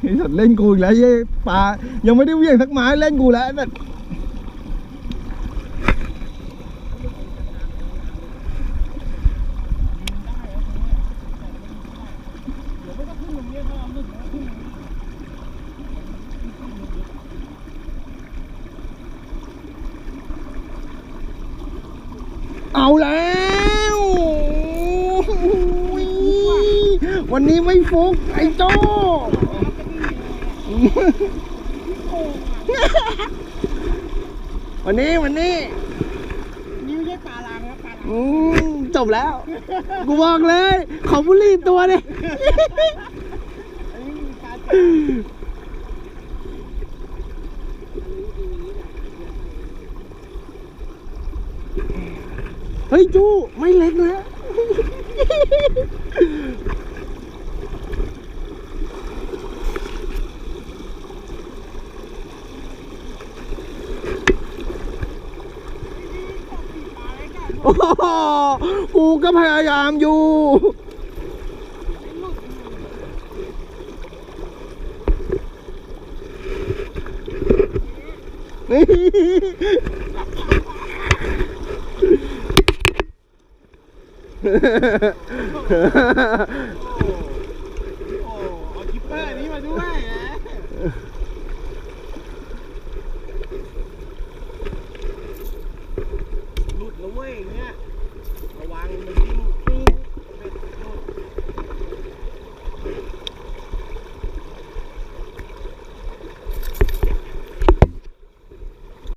ไอ้สัตว์เล่นกูอีกแล้วเย้ปลายังไม่ได้เวี่ยงสักไม้เล่นกูแล้วไอ้สัตว์เอาล้วอุ๊ย วันนี้ไม่ฟุกไอ้โจ้วันนี้วันนี้นี่ไม่ใช่ปลาลางนะปลาลางอืมจบแล้ว กูบอกเลย ขอบุหรี่ตัวเนี่ยอันนี้มีการจับเฮ้ยจู ไม่เล็กนะ โอ้โหกูก็พยายามอยู่ นี่โอ้เอาคิปเปอร์นี้มาด้วยนะหลุ ดนะเว้ยอย่างเงี้ยระวังมันวิ่ง